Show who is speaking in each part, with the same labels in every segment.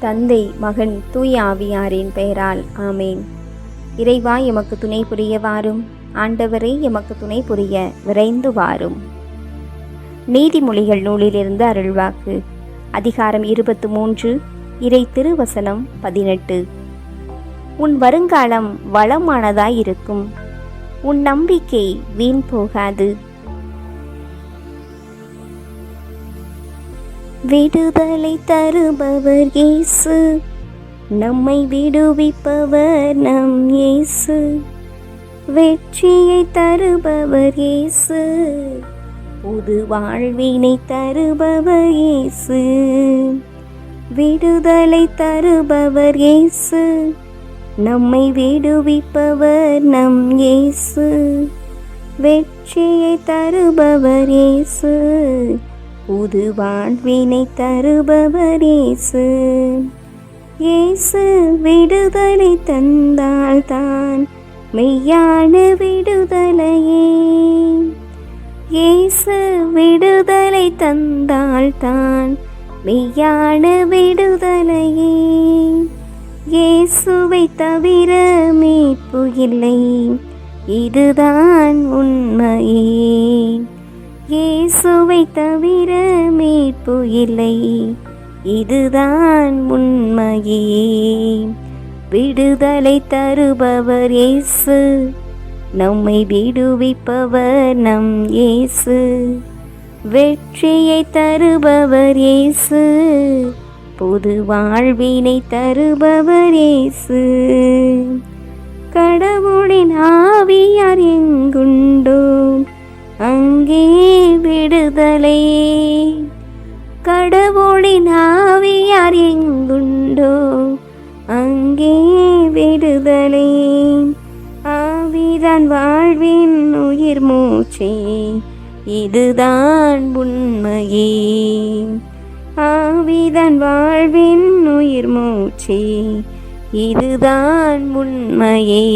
Speaker 1: தந்தை மகன் தூய ஆவியாரின் பெயரால் ஆமேன். இறைவா எமக்கு துணை புரிய வாரும். ஆண்டவரே எமக்கு துணை புரிய விரைந்து வாரும். நீதிமொழிகள் நூலிலிருந்து அருள்வாக்கு. அதிகாரம் இருபத்து மூன்று இறை திருவசனம் பதினெட்டு. உன் வருங்காலம் வளமானதாயிருக்கும். உன் நம்பிக்கை வீண் போகாது. விடுதலை தருபவர் இயேசு. நம்மை விடுவிப்பவர் நம் இயேசு. வெற்றியை தருபவர் இயேசு. புது வாழ்வினை தருபவர் இயேசு. விடுதலை தருபவர் இயேசு. நம்மை விடுவிப்பவர் நம் இயேசு. வெற்றியை தருபவர் இயேசு. புது வாழ்வினை தருபவர் இயேசு. இயேசு விடுதலை தந்தால்தான் மெய்யான விடுதலையே. இயேசு விடுதலை தந்தால்தான் மெய்யான விடுதலையே. இயேசுவை தவிர மீட்பு இல்லை. இதுதான் உண்மையே. இயேசுவை தவிர மீட்பு இல்லை. இதுதான் உண்மையே. விடுதலை தருபவர் இயேசு. நம்மை விடுவிப்பவர் நம் இயேசு. வெற்றியை தருபவர் இயேசு. பொது வாழ்வினை தருபவர் இயேசு. கடவுளின் ஆவியார் எங்குண்டோ? அங்கே விடுதலை. கடவுளின் ஆவியார் எங்குண்டோ அங்கே விடுதலை. ஆவிதான் வாழ்வின் உயிர் மூச்சே இதுதான் உண்மையே. ஆவிதான் வாழ்வின் உயிர் மூச்சே இதுதான் உண்மையே.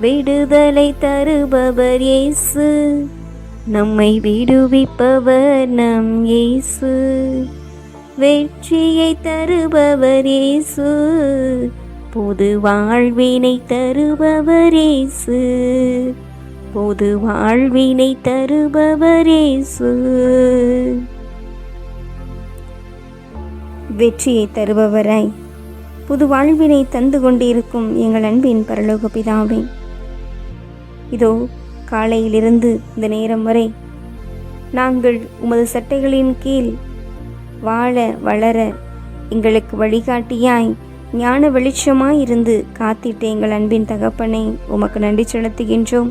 Speaker 1: விடுதலை தருபவர் இயேசு. நம்மை விடுவிப்பவர் நம் இயேசு. வெற்றியை தருபவர் இயேசு. பொது வாழ்வினை தருபவர் இயேசு. பொது வாழ்வினை தருபவர் இயேசு. வெற்றியை தருபவராய். புது வாழ்வினை தந்து கொண்டிருக்கும் எங்கள் அன்பின் பரலோக பிதாவே இதோ காலையிலிருந்து இந்த நேரம் வரை நாங்கள் உமது சட்டைகளின் கீழ் வாழ வளர எங்களுக்கு வழிகாட்டியாய் ஞான வெளிச்சமாய் இருந்து காத்திட்ட எங்கள் அன்பின் தகப்பனை. உமக்கு நன்றி செலுத்துகின்றோம்.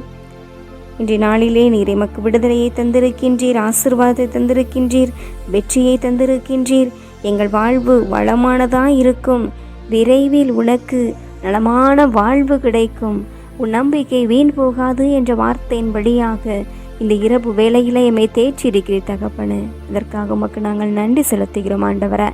Speaker 1: இன்றைய நாளிலே நீர் எமக்கு விடுதலையை தந்திருக்கின்றீர் ஆசிர்வாதத்தை தந்திருக்கின்றீர் வெற்றியை தந்திருக்கின்றீர். எங்கள் வாழ்வு வளமானதாக இருக்கும் விரைவில் உனக்கு நலமான வாழ்வு கிடைக்கும். உன் நம்பிக்கை வீண் போகாது என்ற வார்த்தையின் வழியாக இந்த இரவு வேளையில எம்மை தேற்றிருக்கிறீர் தகப்பனே. இதற்காக உமக்கு நாங்கள் நன்றி செலுத்துகிறோம் ஆண்டவரை.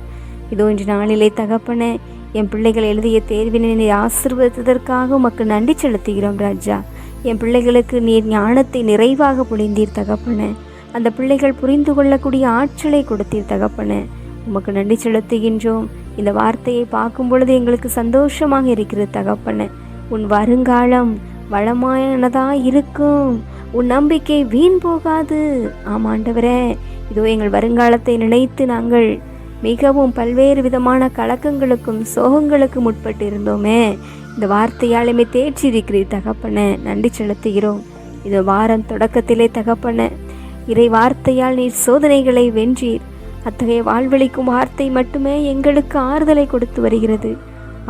Speaker 1: இதோ இன்று நாளிலே தகப்பனே என் பிள்ளைகள் எழுதிய தேர்வினை ஆசிர்வதித்ததற்காக உமக்கு நன்றி செலுத்துகிறோம் ராஜா. என் பிள்ளைகளுக்கு நீர் ஞானத்தை நிறைவாக பொழிந்தீர் தகப்பனே. அந்த பிள்ளைகள் புரிந்து கொள்ளக்கூடிய ஆற்றலை கொடுத்தீர் தகப்பனே. உமக்கு நன்றி செலுத்துகின்றோம். இந்த வார்த்தையை பார்க்கும் பொழுது எங்களுக்கு சந்தோஷமாக இருக்கிறது தகப்பனே. உன் வருங்காலம் வளமானதாக இருக்கும் உன் நம்பிக்கை வீண் போகாது. ஆமாண்டவரே இதோ எங்கள் வருங்காலத்தை நினைத்து நாங்கள் மிகவும் பல்வேறு விதமான கலக்கங்களுக்கும் சோகங்களுக்கும் உட்பட்டு இருந்தோமே இந்த வார்த்தையாலுமே தேற்றிருக்கிறீர் தகப்பன. நன்றி செலுத்துகிறோம். இது வாரம் தொடக்கத்திலே தகப்பன. இறை வார்த்தையால் நீர் சோதனைகளை வென்றீர். அத்தகைய வாழ்வழிக்கும் வார்த்தை மட்டுமே எங்களுக்கு ஆறுதலை கொடுத்து வருகிறது.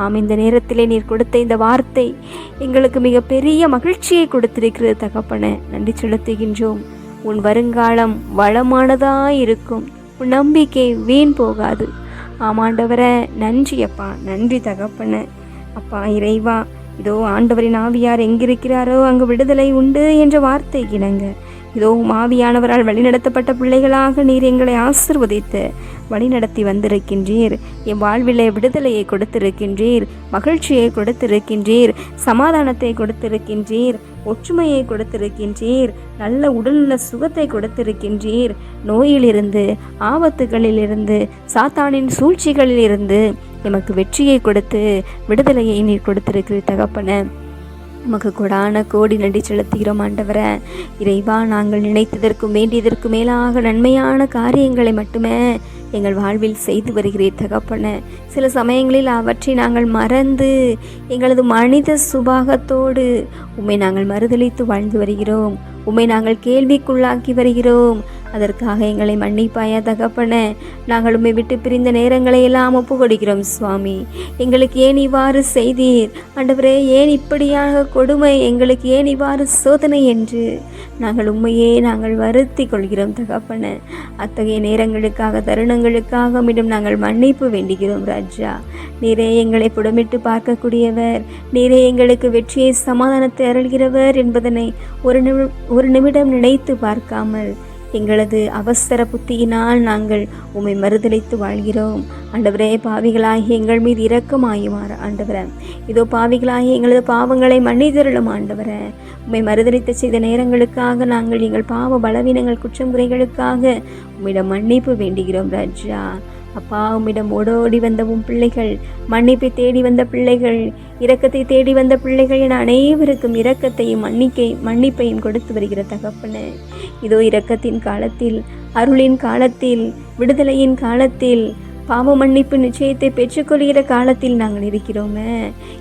Speaker 1: ஆம் இந்த நேரத்திலே நீர் கொடுத்த இந்த வார்த்தை எங்களுக்கு மிக பெரிய மகிழ்ச்சியை கொடுத்திருக்கிறது தகப்பன. நன்றி செலுத்துகின்றோம். உன் வருங்காலம் வளமானதாயிருக்கும். உன் நம்பிக்கை வீண் போகாது. ஆமாண்டவரை நன்றி அப்பா. நன்றி தகப்பன. அப்பா இறைவா இதோ ஆண்டவரின் ஆவியார் எங்கிருக்கிறாரோ அங்கு விடுதலை உண்டு என்ற வார்த்தை இணங்க. இதோ மாவியானவரால் வழிநடத்தப்பட்ட பிள்ளைகளாக நீர் எங்களை ஆசிர்வதித்து வழிநடத்தி வந்திருக்கின்றீர். என் வாழ்விலே விடுதலையை கொடுத்திருக்கின்றீர். மகிழ்ச்சியை கொடுத்திருக்கின்றீர். சமாதானத்தை கொடுத்திருக்கின்றீர். ஒற்றுமையை கொடுத்திருக்கின்றீர். நல்ல உடல்நல சுகத்தை கொடுத்திருக்கின்றீர். நோயிலிருந்து ஆபத்துகளிலிருந்து சாத்தானின் சூழ்ச்சிகளிலிருந்து எமக்கு வெற்றியை கொடுத்து விடுதலையை நீர் கொடுத்திருக்கிற தகப்பன. உமக்கு கொடான கோடி நன்றி செலுத்துகிறோம் ஆண்டவர. இறைவா நாங்கள் நினைத்ததற்கும் வேண்டியதற்கும் மேலாக நன்மையான காரியங்களை மட்டுமே எங்கள் வாழ்வில் செய்து வருகிறீர் தகப்பன. சில சமயங்களில் அவற்றை நாங்கள் மறந்து எங்களது மனித சுபாகத்தோடு உம்மை நாங்கள் மறுதளித்து வாழ்ந்து வருகிறோம். உம்மை நாங்கள் கேள்விக்குள்ளாக்கி வருகிறோம். அதற்காக எங்களை மன்னிப்பாயா தகப்பன. நாங்கள் உண்மை விட்டு பிரிந்த நேரங்களை எல்லாம் ஒப்பு கொடுக்கிறோம் சுவாமி. எங்களுக்கு ஏன் இவ்வாறு செய்தீர்? ஆண்டவரே ஏன் இப்படியாக கொடுமை? எங்களுக்கு ஏன் இவ்வாறு சோதனை என்று? நாங்கள் உண்மையே நாங்கள் வருத்தி கொள்கிறோம் தகப்பன. அத்தகைய நேரங்களுக்காக தருணங்களுக்காக மீண்டும் நாங்கள் மன்னிப்பு வேண்டுகிறோம் ராஜா. நீரே எங்களை புடமிட்டு பார்க்கக்கூடியவர். நீரே எங்களுக்கு வெற்றியை சமாதானத்தை அருள்கிறவர் என்பதனை ஒரு நிமி ஒரு நிமிடம் நினைத்து பார்க்காமல் எங்களது அவசர புத்தியினால் நாங்கள் உம்மை மறுதளித்து வாழ்கிறோம். ஆண்டவரே பாவிகளாகி எங்கள் மீது இரக்கமாயுமாறு ஆண்டவரே. இதோ பாவிகளாகி எங்களது பாவங்களை மன்னிதருளும் ஆண்டவரே. உம்மை மறுதளித்து செய்த நேரங்களுக்காக நாங்கள் எங்கள் பாவ பலவீனங்கள் குற்றம் குறைகளுக்காக உம்மிடம் மன்னிப்பு வேண்டுகிறோம் ராஜா. அப்பா உம்மிடம் ஓடோடி வந்த உன் பிள்ளைகள் மன்னிப்பை தேடி வந்த பிள்ளைகள் இரக்கத்தை தேடி வந்த பிள்ளைகள் என அனைவருக்கும் இரக்கத்தையும் மன்னிக்கை மன்னிப்பையும் கொடுத்து வருகிற தகப்பனே இதோ இரக்கத்தின் காலத்தில் அருளின் காலத்தில் விடுதலையின் காலத்தில் பாவ மன்னிப்பு நிச்சயத்தை பெற்றுக்கொள்கிற காலத்தில் நாங்கள் இருக்கிறோமே.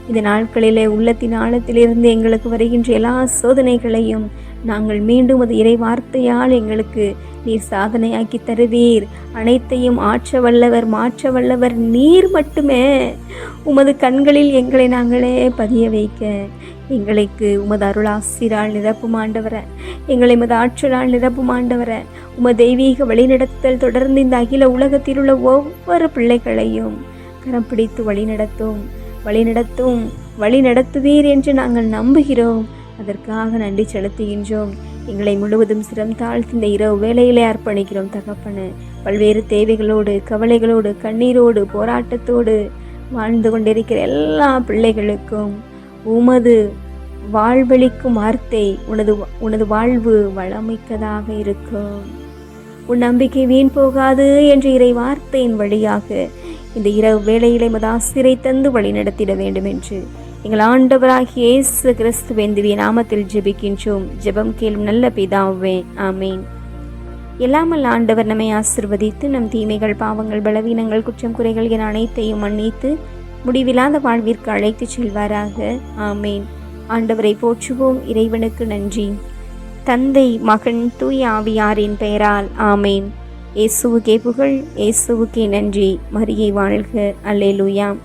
Speaker 1: இந்த நாட்களிலே உள்ளத்தின் ஆழத்திலிருந்து எங்களுக்கு வருகின்ற எல்லா சோதனைகளையும் நாங்கள் மீண்டும் அது இறை வார்த்தையால் எங்களுக்கு நீர் சாதனையாக்கி தருவீர். அனைத்தையும் ஆற்ற வல்லவர் மாற்ற வல்லவர் நீர் மட்டுமே. உமது கண்களில் எங்களை நாங்களே பதிய வைக்க. எங்களுக்கு உமது அருளாசிரால் நிரப்பும் ஆண்டவர. எங்களை உமது ஆற்றலால் நிரப்பும் ஆண்டவர. உம தெய்வீக வழிநடத்தல் தொடர்ந்து இந்த அகில உலகத்தில் உள்ள ஒவ்வொரு பிள்ளைகளையும் கரம் பிடித்து வழிநடத்தும். வழிநடத்தும். வழி நடத்துவீர் என்று நாங்கள் நம்புகிறோம். அதற்காக நன்றி செலுத்துகின்றோம். எங்களை முழுவதும் சிரம் தாழ்த்தி இந்த இரவு வேலையிலே அர்ப்பணிக்கிறோம் தகப்பனு. பல்வேறு தேவைகளோடு கவலைகளோடு கண்ணீரோடு போராட்டத்தோடு வாழ்ந்து கொண்டிருக்கிற எல்லா பிள்ளைகளுக்கும் உமது வாழ்வளிக்கும் வார்த்தை உனது உனது வாழ்வு வளமிக்கதாக இருக்கும். உன் நம்பிக்கை வீண் போகாது என்ற இறை வார்த்தையின் வழியாக இந்த இரவு வேளையிலே மதாசிரை தந்து வழி நடத்திட வேண்டும் என்று எங்கள் ஆண்டவராகிய இயேசு கிறிஸ்து திவ்ய நாமத்தில் ஜெபிக்கின்றோம். ஜெபம் கேளும் நல்ல பிதாவே ஆமேன். எல்லாமல் ஆண்டவர் நம்மை ஆசிர்வதித்து நம் தீமைகள் பாவங்கள் பலவீனங்கள் குற்றம் குறைகள் என அனைத்தையும் மன்னித்து முடிவில்லாத வாழ்விற்கு அழைத்துச் செல்வாராக ஆமேன். ஆண்டவரை போற்றுவோம் இறைவனுக்கு நன்றி. தந்தை மகன் தூய் ஆவியாரின் பெயரால் ஆமேன். இயேசுவுக்கே புகழ் இயேசுவுக்கே நன்றி. மரியை வாழ்க. அல்லேலூயா.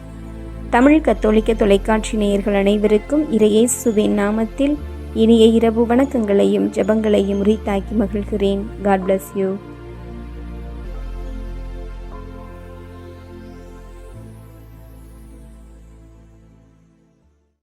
Speaker 1: தமிழ் கத்தோலிக்க தொலைக்காட்சி நேயர்கள் அனைவருக்கும் இறையேசுவின் நாமத்தில் இனிய இரவு வணக்கங்களையும் ஜெபங்களையும் உரித்தாக்கி மகிழ்கிறேன். God bless you